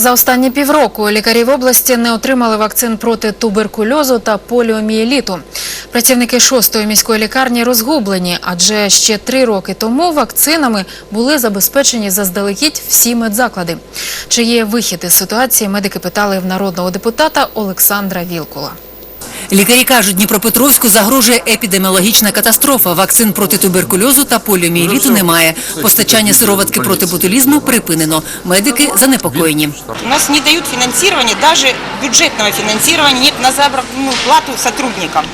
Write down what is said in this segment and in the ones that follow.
За останні півроку лікарі в області не отримали вакцин проти туберкульозу та поліомієліту. Працівники шостої міської лікарні розгублені, адже ще три роки тому вакцинами були забезпечені заздалегідь всі медзаклади. Чи є вихід із ситуації, медики питали в народного депутата Олександра Вілкула. Лікарі кажуть, Дніпропетровську загрожує епідеміологічна катастрофа. Вакцин проти туберкульозу та поліомієліту немає. Постачання сироватки проти ботулізму припинено. Медики занепокоєні. У нас не дають фінансування, навіть бюджетного фінансування на заработную плату сотрудникам.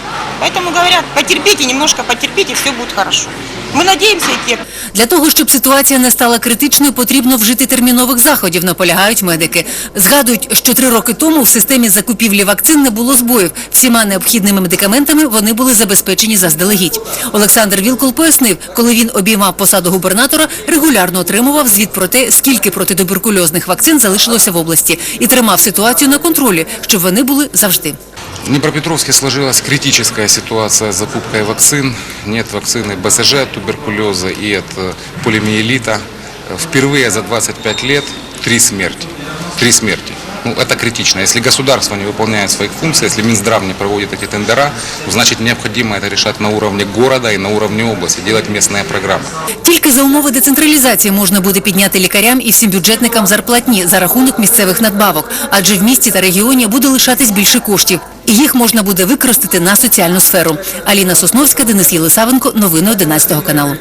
Поэтому говорят, потерпите, немножко потерпите, все будет хорошо. Мы надеемся и. Для того, щоб ситуація не стала критичною, потрібно вжити термінових заходів, наполягають медики. Згадують, що три роки тому в системі закупівлі вакцин не було збоїв. Всіма необхідними медикаментами вони були забезпечені заздалегідь. Олександр Вілкул пояснив, коли він обіймав посаду губернатора, регулярно отримував звіт про те, скільки протитуберкульозних вакцин залишилося в області, і тримав ситуацію на контролі, щоб вони були завжди. В Днепропетровске сложилась критическая ситуация с закупкой вакцин. Нет вакцины БСЖ от туберкулеза и от э, полиомиелита. Впервые за 25 лет три смерти. Три смерти. Ну, это критично. Если государство не выполняет своих функций, если Минздрав не проводит эти тендера, то значит необходимо это решать на уровне города и на уровне области, делать местные программы. Тільки за умови децентралізації можна буде підняти лікарям і всім бюджетникам зарплатні за рахунок місцевих надбавок, адже в місті та регіоні буде лишатись більше коштів. І їх можна буде використати на соціальну сферу. Аліна Сосновська, Денис Єлисавенко. Новини 11 каналу.